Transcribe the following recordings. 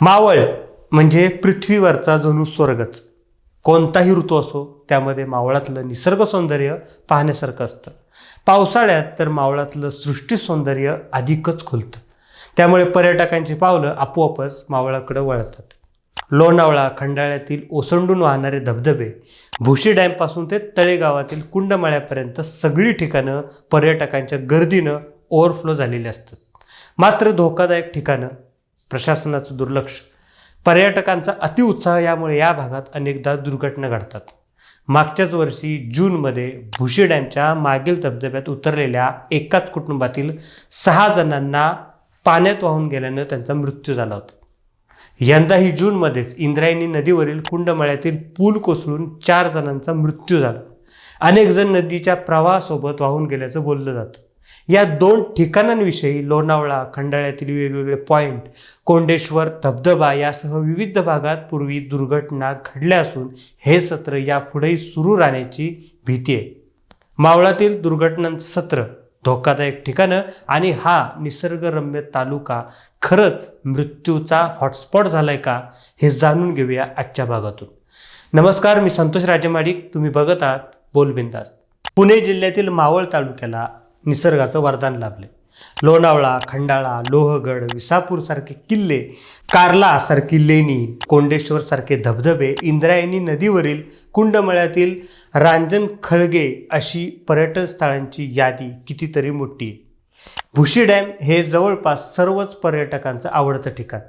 मावळ म्हणजे पृथ्वीवरचा जणू स्वर्गच. कोणताही ऋतू असो त्यामध्ये मावळातलं निसर्ग सौंदर्य पाहण्यासारखं असतं. पावसाळ्यात तर मावळातलं सृष्टी सौंदर्य अधिकच खुलतं. त्यामुळे पर्यटकांची पावलं आपोआपच मावळाकडे वळतात. लोणावळा खंडाळ्यातील ओसंडून वाहणारे धबधबे भुशी डॅमपासून ते तळेगावातील कुंडमाळ्यापर्यंत सगळी ठिकाणं पर्यटकांच्या गर्दीनं ओव्हरफ्लो झालेली असतात. मात्र धोकादायक ठिकाणं प्रशासनाचं दुर्लक्ष. पर्यटकांचा अतिउत्साह यामुळे या भागात अनेकदा दुर्घटना घडतात. मागच्याच वर्षी जूनमध्ये भुशी डॅमच्या मागील धबधब्यात उतरलेल्या एकाच कुटुंबातील सहा जणांना पाण्यात वाहून गेल्यानं त्यांचा मृत्यू झाला होता. यंदाही जूनमध्येच इंद्रायणी नदीवरील कुंडमळ्यातील पूल कोसळून चार जणांचा मृत्यू झाला. अनेक जण नदीच्या प्रवाहासोबत वाहून गेल्याचं बोललं जातं. या दोन ठिकाणांविषयी लोणावळा खंडाळ्यातील वेगवेगळे पॉईंट कोंडेश्वर धबधबा यासह विविध भागात पूर्वी दुर्घटना घडल्या असून हे सत्र यापुढेही सुरू राहण्याची भीती आहे. मावळातील दुर्घटनांचं सत्र धोकादायक ठिकाणं आणि हा निसर्गरम्य तालुका खरंच मृत्यूचा हॉटस्पॉट झालाय का हे जाणून घेऊया आजच्या भागातून. नमस्कार मी संतोष राजेमाडिक. तुम्ही बघत आहात बोलबिंदास पुणे जिल्ह्यातील मावळ तालुक्याला निसर्गाचं वरदान लाभले. लोणावळा खंडाळा लोहगड विसापूरसारखे किल्ले कार्ला सारखी लेणी कोंडेश्वर सारखे धबधबे इंद्रायणी नदीवरील कुंडमळ्यातील रांजण खळगे अशी पर्यटन स्थळांची यादी कितीतरी मोठी आहे. भुशी डॅम हे जवळपास सर्वच पर्यटकांचं आवडतं ठिकाण.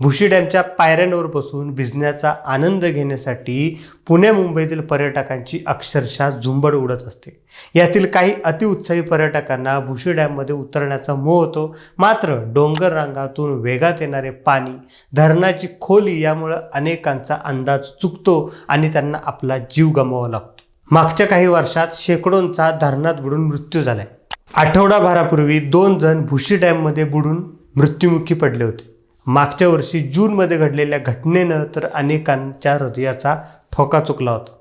भुशी डॅमच्या पायऱ्यांवर बसून भिजण्याचा आनंद घेण्यासाठी पुणे मुंबईतील पर्यटकांची अक्षरशः झुंबड उडत असते. यातील काही अतिउत्साही पर्यटकांना भुशी डॅममध्ये उतरण्याचा मोह होतो. मात्र डोंगर रांगातून वेगात येणारे पाणी धरणाची खोली यामुळं अनेकांचा अंदाज चुकतो आणि त्यांना आपला जीव गमवावा लागतो. मागच्या काही वर्षात शेकडोंचा धरणात बुडून मृत्यू झालाय. आठवडाभरापूर्वी दोन जण भुशी डॅममध्ये बुडून मृत्युमुखी पडले होते. मागच्या वर्षी जूनमध्ये घडलेल्या घटनेनं तर अनेकांच्या हृदयाचा ठोका चुकला होता.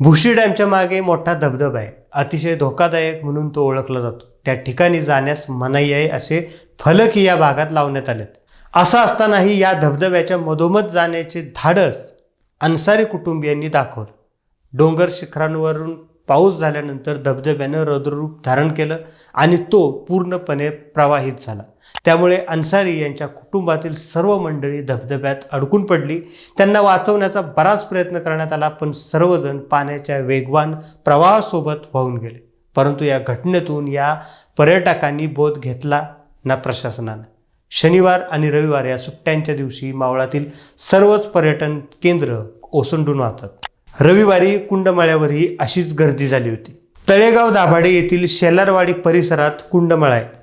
भुशी डॅमच्या मागे मोठा धबधबा आहे. अतिशय धोकादायक म्हणून तो ओळखला जातो. त्या ठिकाणी जाण्यास मनाई आहे असे फलक या भागात लावण्यात आलेत. असं असतानाही या धबधब्याच्या मधोमध जाण्याचे धाडस अन्सारी कुटुंबियांनी दाखवलं. डोंगर शिखरांवरून पाऊस झाल्यानंतर धबधब्यानं रौद्ररूप धारण केलं आणि तो पूर्णपणे प्रवाहित झाला. त्यामुळे अन्सारी यांच्या कुटुंबातील सर्व मंडळी धबधब्यात अडकून पडली. त्यांना वाचवण्याचा बराच प्रयत्न करण्यात आला पण सर्वजण पाण्याच्या वेगवान प्रवाहासोबत वाहून गेले. परंतु या घटनेतून या पर्यटकांनी बोध घेतला ना प्रशासनानं. शनिवार आणि रविवार या सुट्ट्यांच्या दिवशी मावळातील सर्वच पर्यटन केंद्र ओसंडून वाहतात. रविवारी कुंडमाळ्यावरही अशीच गर्दी झाली होती. तळेगाव दाभाडे येथील शेलारवाडी परिसरात कुंडमळा आहे.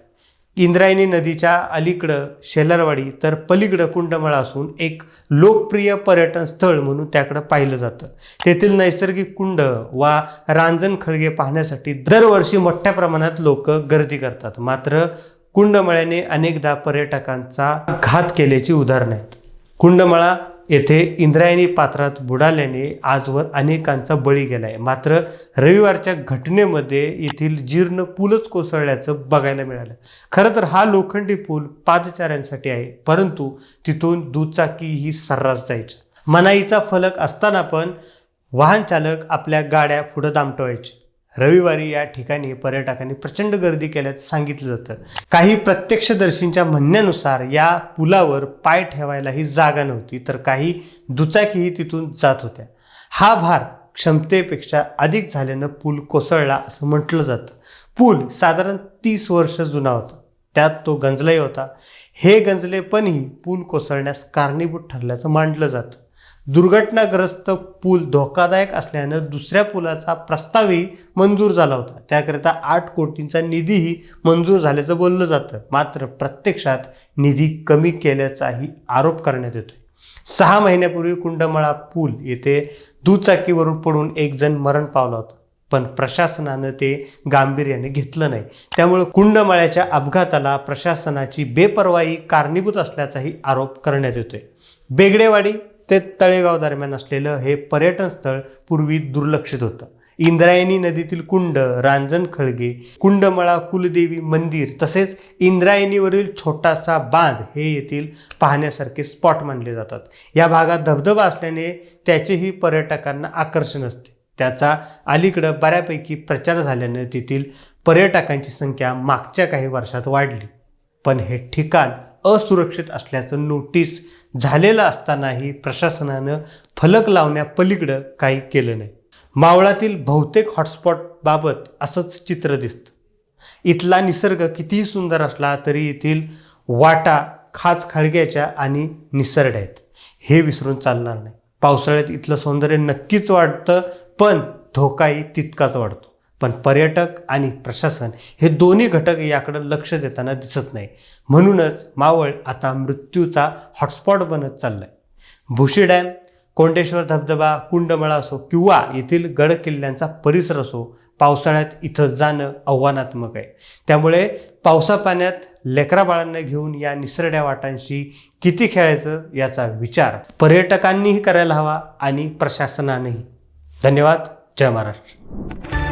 इंद्रायणी नदीच्या अलीकडं शेलारवाडी तर पलीकडं कुंडमळा असून एक लोकप्रिय पर्यटन स्थळ म्हणून त्याकडं पाहिलं जातं. तेथील नैसर्गिक कुंड वा रांजण खळगे पाहण्यासाठी दरवर्षी मोठ्या प्रमाणात लोक गर्दी करतात. मात्र कुंडमळ्याने अनेकदा पर्यटकांचा घात केल्याची उदाहरणं आहेत. कुंडमळा येथे इंद्रायणी पात्रात बुडाल्याने आजवर अनेकांचा बळी गेला आहे मात्र रविवारच्या घटनेमध्ये येथील जीर्ण पूलच कोसळल्याचं बघायला मिळालं. खरं तर हा लोखंडी पूल पादचाऱ्यांसाठी आहे परंतु तिथून दुचाकी ही सर्रास जायच्या मनाईचा फलक असताना पण वाहन चालक आपल्या गाड्या पुढं दामटवायचे. रविवारी या ठिकाणी पर्यटकांनी प्रचंड गर्दी केल्याचं सांगितलं जातं. काही प्रत्यक्षदर्शींच्या म्हणण्यानुसार या पुलावर पाय ठेवायलाही जागा नव्हती तर काही दुचाकीही तिथून जात होत्या. हा भार क्षमतेपेक्षा अधिक झाल्यानं पूल कोसळला असं म्हटलं जातं. पूल साधारण तीस वर्ष जुना होता. त्यात तो गंजलाही होता. हे गंजलेपणही पूल कोसळण्यास कारणीभूत ठरल्याचं मांडलं जातं. दुर्घटनाग्रस्त पूल धोकादायक असल्यानं दुसऱ्या पुलाचा प्रस्तावही मंजूर झाला होता. त्याकरिता आठ कोटींचा निधीही मंजूर झाल्याचं बोललं जातं. मात्र प्रत्यक्षात निधी कमी केल्याचाही आरोप करण्यात येतोय. सहा महिन्यापूर्वी कुंडमळा पूल येथे दुचाकीवरून पडून एक जण मरण पावला होता. पण प्रशासनानं ते गांभीर्याने घेतलं नाही. त्यामुळे कुंडमळ्याच्या अपघाताला प्रशासनाची बेपर्वाई कारणीभूत असल्याचाही आरोप करण्यात येतोय. बेगडेवाडी ते तळेगाव दरम्यान असलेलं हे पर्यटन स्थळ पूर्वी दुर्लक्षित होतं. इंद्रायणी नदीतील कुंड रांजण खळगे कुंडमळा कुलदेवी मंदिर तसेच इंद्रायणीवरील छोटासा बांध हे येथील पाहण्यासारखे स्पॉट मानले जातात. या भागात धबधबा असल्याने त्याचेही पर्यटकांना आकर्षण असते. त्याचा अलीकडं बऱ्यापैकी प्रचार झाल्यानं तेथील पर्यटकांची संख्या मागच्या काही वर्षात वाढली. पण हे ठिकाण असुरक्षित असल्याचं नोटीस झालेलं असतानाही प्रशासनानं फलक लावण्यापलीकडं काही केलं नाही. मावळातील बहुतेक हॉटस्पॉटबाबत असंच चित्र दिसतं. इथला निसर्ग कितीही सुंदर असला तरी येथील वाटा खाच खळग्याच्या आणि निसरड्या आहेत. हे विसरून चालणार नाही. पावसाळ्यात इथलं सौंदर्य नक्कीच वाढतं पण धोकाही तितकाच वाढतो. पण पर्यटक आणि प्रशासन हे दोन्ही घटक याकडं लक्ष देताना दिसत नाही. म्हणूनच मावळ आता मृत्यूचा हॉटस्पॉट बनत चाललाय. भुशी डॅम कोंडेश्वर धबधबा कुंडमळा असो किंवा येथील गड किल्ल्यांचा परिसर असो पावसाळ्यात इथं जाणं आव्हानात्मक आहे. त्यामुळे पावसा पाण्यात लेकरा बाळांना घेऊन या निसरड्या वाटांशी किती खेळायचं याचा विचार पर्यटकांनीही करायला हवा आणि प्रशासनानेही. धन्यवाद. जय महाराष्ट्र.